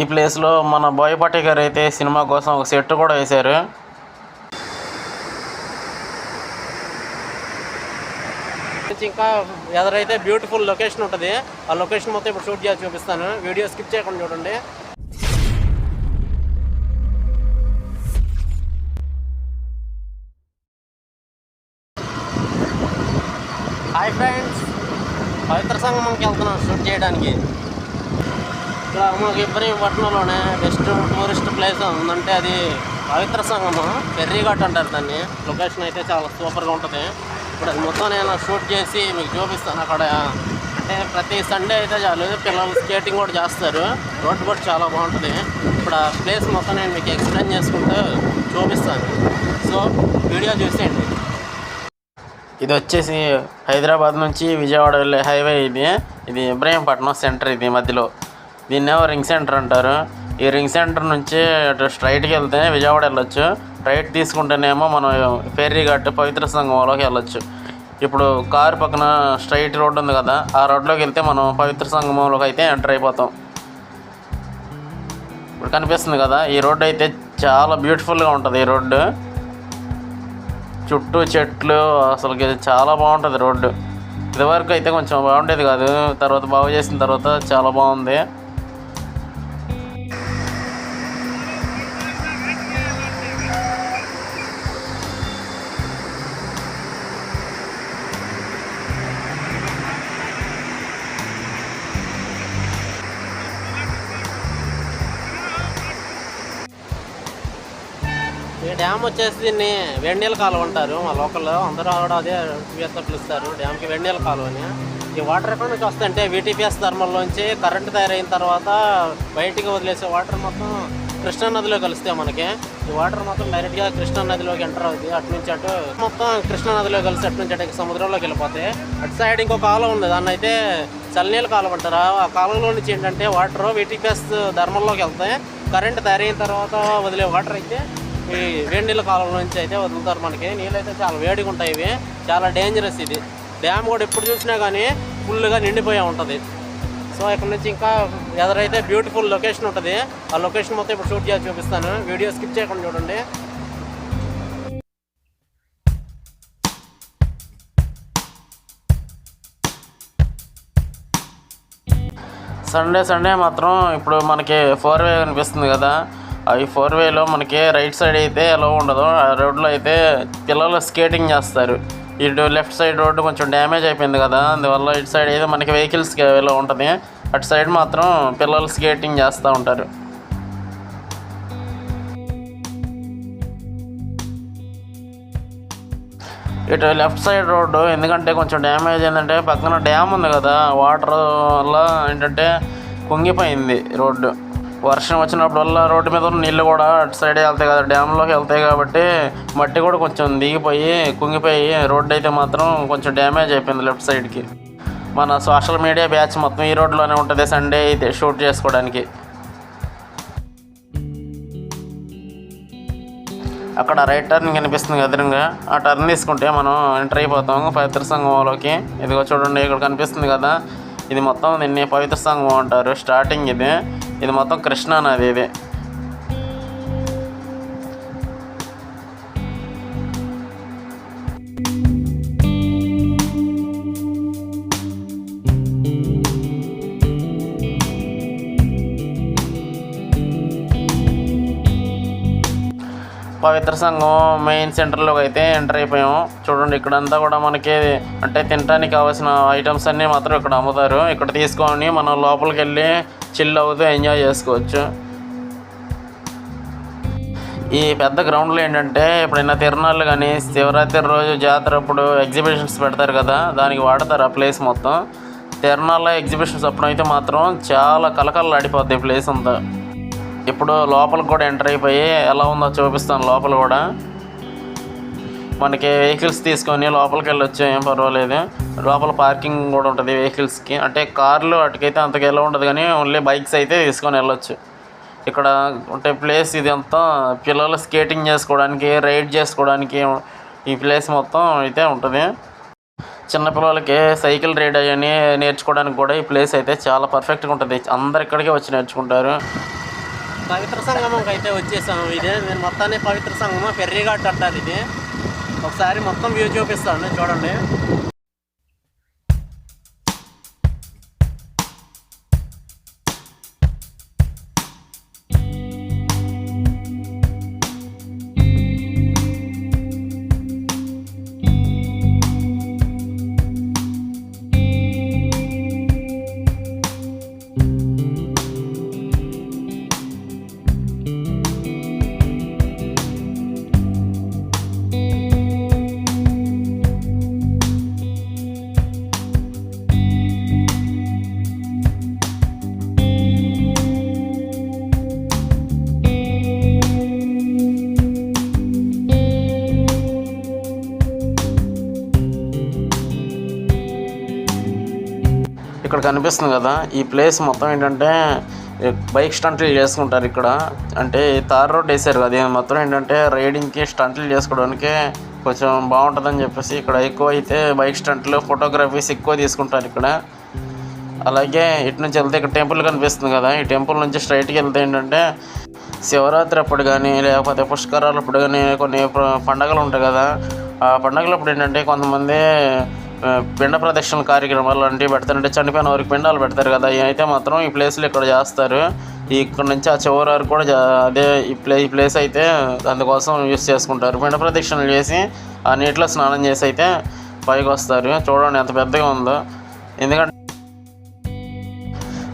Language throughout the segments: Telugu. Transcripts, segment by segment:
ఈ ప్లేస్లో మన బోయపాటి గారు అయితే సినిమా కోసం ఒక సెట్ కూడా వేశారు. ఇంకా ఎదురైతే బ్యూటిఫుల్ లొకేషన్ ఉంటుంది ఆ లొకేషన్ మొత్తం ఇప్పుడు షూట్ చేసి చూపిస్తాను. వీడియో స్కిప్ చేయకుండా చూడండి. హాయ్ ఫ్రెండ్స్ పవిత్ర సంగమంకి వెళ్తున్నాం షూట్ చేయడానికి. ఇక్కడ మనకి ఇబ్రహీంపట్నంలోనే బెస్ట్ టూరిస్ట్ ప్లేస్ ఉందంటే అది పవిత్ర సంగమం. పెర్రీఘాట్ అంటారు దాన్ని. లొకేషన్ అయితే చాలా సూపర్గా ఉంటుంది. ఇప్పుడు అది మొత్తం నేను షూట్ చేసి మీకు చూపిస్తాను అక్కడ. అంటే ప్రతి సండే అయితే చాలు. పిల్లలు స్కేటింగ్ కూడా చేస్తారు. రోడ్డు కూడా చాలా బాగుంటుంది. ఇప్పుడు ఆ ప్లేస్ మొత్తం నేను మీకు ఎక్స్ప్లెయిన్ చేసుకుంటూ చూపిస్తాను. సో వీడియో చూసేయండి. ఇది వచ్చేసి హైదరాబాద్ నుంచి విజయవాడ వెళ్ళే హైవే ఇది. ఇది ఇబ్రహీంపట్నం సెంటర్ ఇది మధ్యలో. దీన్నేమో రింగ్ సెంటర్ అంటారు. ఈ రింగ్ సెంటర్ నుంచి అటు స్ట్రైట్కి వెళ్తే విజయవాడ వెళ్ళొచ్చు. రైట్ తీసుకుంటేనేమో మనం ఫెర్రీ ఘాట్ పవిత్ర సంఘంలోకి వెళ్ళొచ్చు. ఇప్పుడు కారు పక్కన స్ట్రైట్ రోడ్డు ఉంది కదా ఆ రోడ్లోకి వెళ్తే మనం పవిత్ర సంగమంలోకి అయితే ఎంటర్ అయిపోతాం. ఇప్పుడు కనిపిస్తుంది కదా ఈ రోడ్డు అయితే చాలా బ్యూటిఫుల్గా ఉంటుంది ఈ రోడ్డు. చుట్టూ చెట్లు అసలుకి చాలా బాగుంటుంది రోడ్డు. ఇదివరకు అయితే కొంచెం బాగుండేది కాదు తర్వాత బాగు చేసిన తర్వాత చాలా బాగుంది. డ్యామ్ వచ్చేసి దీన్ని వెన్నీల కాలువ అంటారు. మా లోకల్లో అందరూ కూడా అదే టీపీఎస్తో పిలుస్తారు డ్యామ్కి వెన్నీల కాలువ అని ఈ వాటర్ ఎక్కడి నుంచి వస్తాయంటే వీటీపీఎస్ థర్మల్లోంచి కరెంట్ తయారైన తర్వాత బయటికి వదిలేసే వాటర్ మొత్తం కృష్ణా నదిలో కలిస్తే మనకి. ఈ వాటర్ మొత్తం డైరెక్ట్గా కృష్ణా నదిలోకి ఎంటర్ అవుతుంది అటు నుంచి అటు మొత్తం కృష్ణా నదిలో కలిసి అటు నుంచి అటు సముద్రంలోకి వెళ్ళిపోతాయి. అటు సైడ్ ఇంకో కాలం ఉంది. దాన్ని అయితే చల్లనీళ్ళ కాలువ అంటారు. ఆ కాలంలో నుంచి ఏంటంటే వాటర్ వీటీపీఎస్ ధర్మంలోకి వెళ్తాయి. కరెంట్ తయారైన తర్వాత వదిలే వాటర్ అయితే ఈ వేడి నీళ్ళ నుంచి అయితే వదులుతారు మనకి. నీళ్ళు అయితే చాలా వేడిగా ఉంటాయి ఇవి. చాలా డేంజరస్ ఇది. డ్యామ్ కూడా ఎప్పుడు చూసినా కానీ ఫుల్గా నిండిపోయే ఉంటుంది. సో ఇక్కడ నుంచి ఇంకా ఎదరైతే బ్యూటిఫుల్ లొకేషన్ ఉంటుంది ఆ లొకేషన్ మొత్తం ఇప్పుడు షూట్ చేసి చూపిస్తాను. వీడియో స్కిప్ చేయకుండా చూడండి. సండే సండే మాత్రం ఇప్పుడు మనకి ఫోర్ వే కనిపిస్తుంది కదా. అవి ఫోర్ వేలో మనకి రైట్ సైడ్ అయితే ఎలా ఉండదు. ఆ రోడ్లో అయితే పిల్లలు స్కేటింగ్ చేస్తారు. ఇటు లెఫ్ట్ సైడ్ రోడ్డు కొంచెం డ్యామేజ్ అయిపోయింది కదా అందువల్ల ఇటు సైడ్ అయితే మనకి వెహికల్స్ ఎలా ఉంటుంది. అటు సైడ్ మాత్రం పిల్లలు స్కేటింగ్ చేస్తూ ఉంటారు. ఇటు లెఫ్ట్ సైడ్ రోడ్డు ఎందుకంటే కొంచెం డ్యామేజ్ ఏంటంటే పక్కన డ్యామ్ ఉంది కదా వాటర్ వల్ల ఏంటంటే కుంగిపోయింది రోడ్డు వర్షం వచ్చినప్పుడల్లా రోడ్డు మీద ఉన్న నీళ్ళు కూడా అటు సైడ్ వెళ్తాయి కదా డ్యామ్లోకి వెళ్తాయి కాబట్టి మట్టి కూడా కొంచెం దిగిపోయి కుంగిపోయి రోడ్డు అయితే మాత్రం కొంచెం డ్యామేజ్ అయిపోయింది లెఫ్ట్ సైడ్కి మన సోషల్ మీడియా బ్యాచ్ మొత్తం ఈ రోడ్లోనే ఉంటుంది సండే అయితే షూట్ చేసుకోవడానికి. అక్కడ రైట్ టర్న్ కనిపిస్తుంది ఎదురుగా ఆ టర్న్ తీసుకుంటే మనం ఎంటర్ అయిపోతాం పవిత్ర సంఘంలోకి. ఇదిగో చూడండి ఇక్కడ కనిపిస్తుంది కదా. ఇది మొత్తం దీన్ని పవిత్ర సంఘం అంటారు స్టార్టింగ్ ఇది. ఇది మొత్తం కృష్ణా నది ఇది పవిత్ర సంఘం మెయిన్ సెంటర్లోకి అయితే ఎంటర్ అయిపోయాం. చూడండి ఇక్కడంతా కూడా మనకి అంటే తినడానికి కావాల్సిన ఐటమ్స్ అన్నీ మాత్రం ఇక్కడ అమ్ముతారు. ఇక్కడ తీసుకొని మనం లోపలికి వెళ్ళి చిల్ అవుతూ ఎంజాయ్ చేసుకోవచ్చు. ఈ పెద్ద గ్రౌండ్లో ఏంటంటే ఎప్పుడైనా తిరునాళ్ళు కానీ శివరాత్రి రోజు జాతర అప్పుడు ఎగ్జిబిషన్స్ పెడతారు కదా దానికి వాడతారు ఆ ప్లేస్ మొత్తం. తిరునాళ్ళ ఎగ్జిబిషన్స్ అప్పుడైతే మాత్రం చాలా కలకలలాడిపోద్ది ఈ ప్లేస్ అంతా. ఇప్పుడు లోపల కూడా ఎంటర్ అయిపోయి ఎలా ఉందో చూపిస్తాను లోపల కూడా. మనకి వెహికల్స్ తీసుకొని లోపలికి వెళ్ళొచ్చు ఏం పర్వాలేదు. లోపల పార్కింగ్ కూడా ఉంటుంది వెహికల్స్కి. అంటే కార్లు వాటికైతే అంతకు ఎలా ఉండదు కానీ ఓన్లీ బైక్స్ అయితే తీసుకొని వెళ్ళొచ్చు. ఇక్కడ ఉంటే ప్లేస్ ఇది అంతా పిల్లలు స్కేటింగ్ చేసుకోవడానికి రైడ్ చేసుకోవడానికి ఈ ప్లేస్ మొత్తం అయితే ఉంటుంది. చిన్నపిల్లలకి సైకిల్ రైడ్ అవన్నీ నేర్చుకోవడానికి కూడా ఈ ప్లేస్ అయితే చాలా పర్ఫెక్ట్గా ఉంటుంది. అందరు ఇక్కడికే వచ్చి నేర్చుకుంటారు. పవిత్ర సంగమంకి అయితే వచ్చేసాము. ఇదే నేను మొత్తాన్ని పవిత్ర సంగమం ఫెర్రీఘాట్ అంటారు ఇది. ఒకసారి మొత్తం వ్యూ చూపిస్తాను చూడండి. ఇక్కడ కనిపిస్తుంది కదా ఈ ప్లేస్ మొత్తం ఏంటంటే బైక్ స్టంట్లు చేసుకుంటారు ఇక్కడ. అంటే తార్ రోడ్ వేసారు కదా ఇది మొత్తం ఏంటంటే రైడింగ్కి స్టంట్లు చేసుకోవడానికి కొంచెం బాగుంటుందని చెప్పేసి ఇక్కడ ఎక్కువ అయితే బైక్ స్టంట్లు ఫోటోగ్రఫీస్ ఎక్కువ తీసుకుంటారు ఇక్కడ. అలాగే ఇటు నుంచి వెళ్తే ఇక్కడ టెంపుల్ కనిపిస్తుంది కదా ఈ టెంపుల్ నుంచి స్ట్రైట్కి వెళ్తే ఏంటంటే శివరాత్రి అప్పుడు కానీ లేకపోతే పుష్కరాలు అప్పుడు కానీ కొన్ని పండుగలు పండగలు ఉంటాయి కదా ఆ పండగలప్పుడు ఏంటంటే కొంతమంది పిండ ప్రదక్షిణ కార్యక్రమాలు లాంటివి పెడతారంటే చనిపోయిన వారికి పిండాలు పెడతారు కదా. అయితే మాత్రం ఈ ప్లేస్లో ఇక్కడ చేస్తారు. ఇక్కడ నుంచి ఆ చివరి వరకు కూడా జా- అదే ఈ ప్లే ఈ ప్లేస్ అయితే అందుకోసం యూస్ చేసుకుంటారు. పిండ ప్రదక్షిణలు చేసి ఆ నీటిలో స్నానం చేసి అయితే పైకి వస్తారు. చూడండి ఎంత పెద్దగా ఉందో. ఎందుకంటే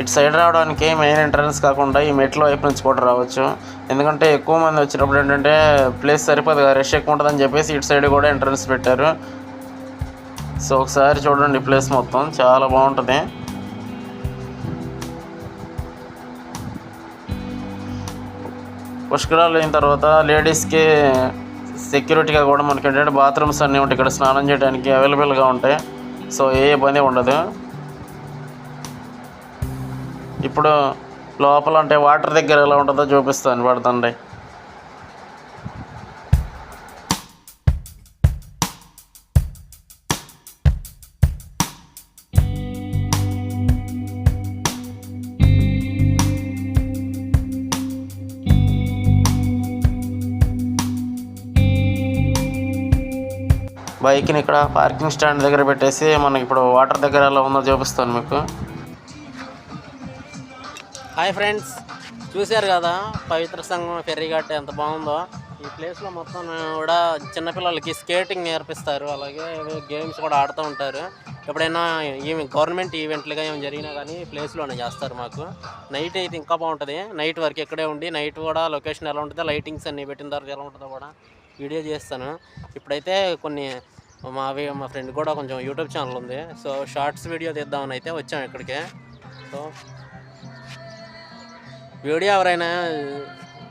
ఇటు సైడ్ రావడానికి మెయిన్ ఎంట్రన్స్ కాకుండా ఈ మెట్ల వైపు నుంచి కూడా రావచ్చు. ఎందుకంటే ఎక్కువ మంది వచ్చినప్పుడు ఏంటంటే ప్లేస్ సరిపోదు రష్ ఎక్కువ ఉంటుందని చెప్పేసి ఇటు సైడ్ కూడా ఎంట్రన్స్ పెట్టారు. సో ఒకసారి చూడండి ప్లేస్ మొత్తం. చాలా బాగుంటుంది. పుష్కరాలు అయిన తర్వాత లేడీస్కి సెక్యూరిటీగా కూడా మనకి ఏంటంటే బాత్రూమ్స్ అన్నీ ఉంటాయి. ఇక్కడ స్నానం చేయడానికి అవైలబుల్గా ఉంటాయి. సో ఏ ఇబ్బంది ఉండదు. ఇప్పుడు లోపల అంటే వాటర్ దగ్గర ఎలా ఉంటుందో చూపిస్తాను. పడుతుంది బైక్ని ఇక్కడ పార్కింగ్ స్టాండ్ దగ్గర పెట్టేసి మనకి ఇప్పుడు వాటర్ దగ్గర ఎలా ఉందో చూపిస్తాను మీకు. హాయ్ ఫ్రెండ్స్ చూశారు కదా పవిత్ర సంఘం ఫెర్రీఘాట్ ఎంత బాగుందో? ఈ ప్లేస్లో మొత్తం కూడా చిన్నపిల్లలకి స్కేటింగ్ నేర్పిస్తారు అలాగే గేమ్స్ కూడా ఆడుతూ ఉంటారు. ఎప్పుడైనా ఈ గవర్నమెంట్ ఈవెంట్లుగా ఏమి జరిగినా కానీ ఈ ప్లేస్లోనే చేస్తారు మాకు. నైట్ అయితే ఇంకా బాగుంటుంది. నైట్ వరకు ఇక్కడే ఉండి నైట్ కూడా లొకేషన్ ఎలా ఉంటుందో లైటింగ్స్ అన్ని పెట్టిన తర్వాత ఎలా ఉంటుందో కూడా వీడియో చేస్తాను. ఇప్పుడైతే కొన్ని మావి మా ఫ్రెండ్ కూడా కొంచెం యూట్యూబ్ ఛానల్ ఉంది. సో షార్ట్స్ వీడియో తీద్దామని అయితే వచ్చాం ఇక్కడికి. సో వీడియో ఎవరైనా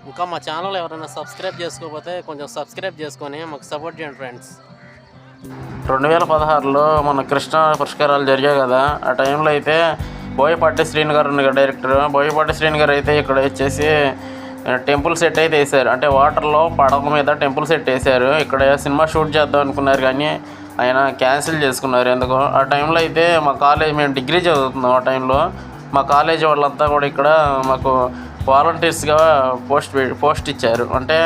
ఇంకా మా ఛానల్ ఎవరైనా సబ్స్క్రైబ్ చేసుకోకపోతే కొంచెం సబ్స్క్రైబ్ చేసుకొని మాకు సపోర్ట్ చేయండి ఫ్రెండ్స్. రెండు వేల పదహారులో మన కృష్ణా పురస్కారాలు జరిగాయి కదా. ఆ టైంలో అయితే బోయపాటి శ్రీని గారు ఉన్నారు కదా డైరెక్టర్. బోయపాటి శ్రీని గారు అయితే ఇక్కడ వచ్చేసి టెంపుల్ సెట్ అయితే వేశారు. అంటే వాటర్లో పడవ మీద టెంపుల్ సెట్ వేశారు. ఇక్కడ సినిమా షూట్ చేద్దాం అనుకున్నారు కానీ ఆయన క్యాన్సిల్ చేసుకున్నారు ఎందుకో. ఆ టైంలో అయితే మా కాలేజ్ మేము డిగ్రీ చదువుతున్నాం ఆ టైంలో. మా కాలేజ్ వాళ్ళంతా కూడా ఇక్కడ మాకు వాలంటీర్స్గా పోస్ట్ పోస్ట్ ఇచ్చారు. అంటే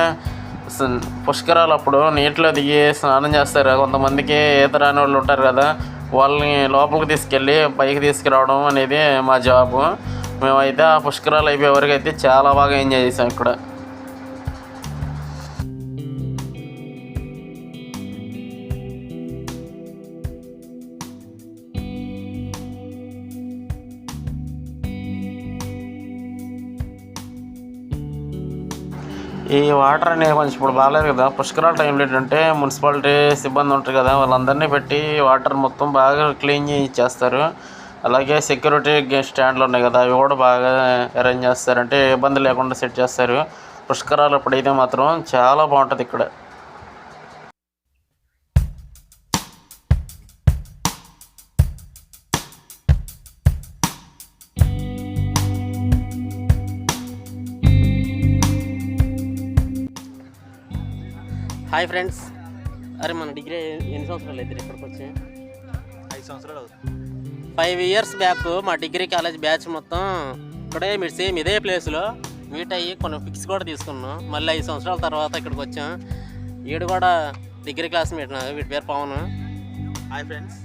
పుష్కరాలు అప్పుడు నీటిలో దిగి స్నానం చేస్తారు కొంతమందికి ఈత రాని వాళ్ళు ఉంటారు కదా వాళ్ళని లోపలికి తీసుకెళ్ళి పైకి తీసుకురావడం అనేది మా జాబు. మేమైతే ఆ పుష్కరాలు అయిపోయే వరకు అయితే చాలా బాగా ఎంజాయ్ చేసాం ఇక్కడ. ఈ వాటర్ అనేది కొంచెం ఇప్పుడు బాగాలేదు కదా. పుష్కరాల టైంలో ఏంటంటే మున్సిపాలిటీ సిబ్బంది ఉంటారు కదా వాళ్ళందరినీ పెట్టి వాటర్ మొత్తం బాగా క్లీన్ చేస్తారు అలాగే సెక్యూరిటీ స్టాండ్లు ఉన్నాయి కదా అవి కూడా బాగా అరేంజ్ చేస్తారు అంటే ఏ ఇబ్బంది లేకుండా సెట్ చేస్తారు. పుష్కరాలు అప్పుడైతే మాత్రం చాలా బాగుంటుంది ఇక్కడ. హాయ్ ఫ్రెండ్స్ అరే మన డిగ్రీ ఎన్ని సంవత్సరాలు అయితే ఇక్కడికి వచ్చి ఐదు సంవత్సరాలు అవుతుంది. ఫైవ్ ఇయర్స్ బ్యాక్ మా డిగ్రీ కాలేజ్ బ్యాచ్ మొత్తం ఇక్కడే మీరు సేమ్ ఇదే ప్లేస్లో మీట్ అయ్యి కొన్ని పిక్స్ కూడా తీసుకున్నాం. మళ్ళీ ఐదు సంవత్సరాల తర్వాత ఇక్కడికి వచ్చాం. వీడు కూడా డిగ్రీ క్లాస్మేట్ నాది వీడి పేరు పవన్. హాయ్ ఫ్రెండ్స్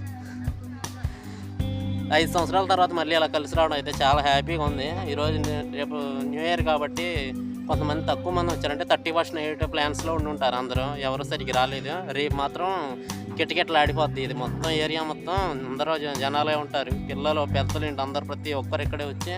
ఐదు సంవత్సరాల తర్వాత మళ్ళీ అలా కలిసి రావడం అయితే చాలా హ్యాపీగా ఉంది. ఈరోజు రేపు న్యూ ఇయర్ కాబట్టి కొంతమంది తక్కువ మంది వచ్చారంటే థర్టీ ఫస్ట్ నైట్ ప్లాన్స్లో ఉండి ఉంటారు అందరూ. ఎవరు సరిగ్గా రాలేదు. రేపు మాత్రం కిటకిటలాడిపోద్ది. ఇది మొత్తం ఏరియా మొత్తం అందరూ జనాలే ఉంటారు. పిల్లలు పెద్దలు ఏంటి అందరు ప్రతి ఒక్కరు ఇక్కడే వచ్చి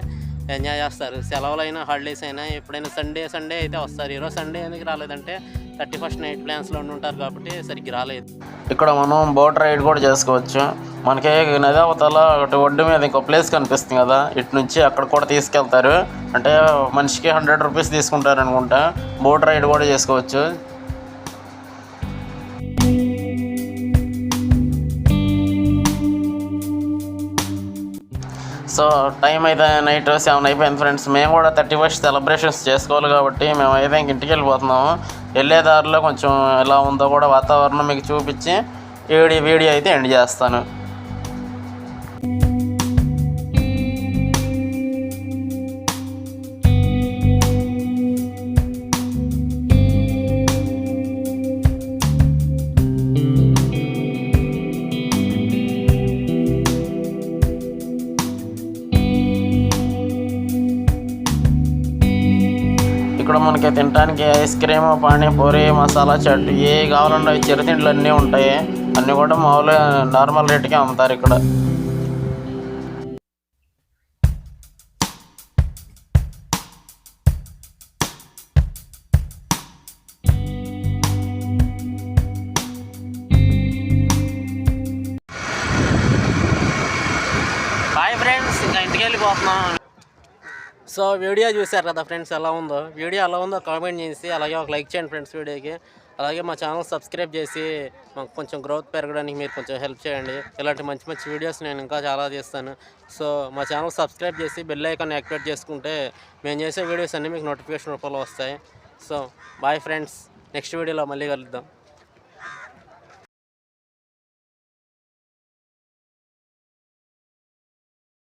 ఎంజాయ్ చేస్తారు. సెలవులైనా హాలిడేస్ అయినా ఎప్పుడైనా సండే సండే అయితే వస్తారు. ఈరోజు సండే ఎందుకు రాలేదంటే థర్టీ ఫస్ట్ నైట్ ప్లాన్స్లో ఉంటారు కాబట్టి సరిగ్గా రాలేదు. ఇక్కడ మనం బోట్ రైడ్ కూడా చేసుకోవచ్చు. మనకి నది అవతల ఒకటి ఒడ్డు మీద ఇంకో ప్లేస్ కనిపిస్తుంది కదా. ఇటు నుంచి అక్కడ కూడా తీసుకెళ్తారు. అంటే మనిషికి హండ్రెడ్ రూపీస్ తీసుకుంటారు అనుకుంటా బోట్ రైడ్ కూడా చేసుకోవచ్చు. సో టైం అయితే నైట్ సెవెన్ అయిపోయింది ఫ్రెండ్స్. మేము కూడా థర్టీ ఫస్ట్ సెలబ్రేషన్స్ చేసుకోవాలి కాబట్టి మేము అయితే ఇంక ఇంటికి వెళ్ళిపోతున్నాము. వెళ్ళే దారిలో కొంచెం ఎలా ఉందో కూడా వాతావరణం మీకు చూపించి వీడియో వీడియో అయితే ఎండ్ చేస్తాను. మనకి తినడానికి ఐస్ క్రీమ్ పానీపూరి మసాలా చట్టు ఏ కావాలన్నా చిరుతిండ్లు అన్నీ ఉంటాయి. అన్నీ కూడా మామూలుగా నార్మల్ రేట్కి అమ్ముతారు ఇక్కడ. సో వీడియో చూశారు కదా ఫ్రెండ్స్ ఎలా ఉందో? వీడియో ఎలా ఉందో కామెంట్ చేసి అలాగే ఒక లైక్ చేయండి ఫ్రెండ్స్ వీడియోకి. అలాగే మా ఛానల్ సబ్స్క్రైబ్ చేసి మాకు కొంచెం గ్రోత్ పెరగడానికి మీరు కొంచెం హెల్ప్ చేయండి. ఇలాంటి మంచి మంచి వీడియోస్ నేను ఇంకా చాలా చేస్తాను. సో మా ఛానల్ సబ్స్క్రైబ్ చేసి బెల్ ఐకాన్ యాక్టివేట్ చేసుకుంటే మేము చేసే వీడియోస్ అన్నీ మీకు నోటిఫికేషన్ రూపంలో వస్తాయి. సో బాయ్ ఫ్రెండ్స్ నెక్స్ట్ వీడియోలో మళ్ళీ కలుద్దాం.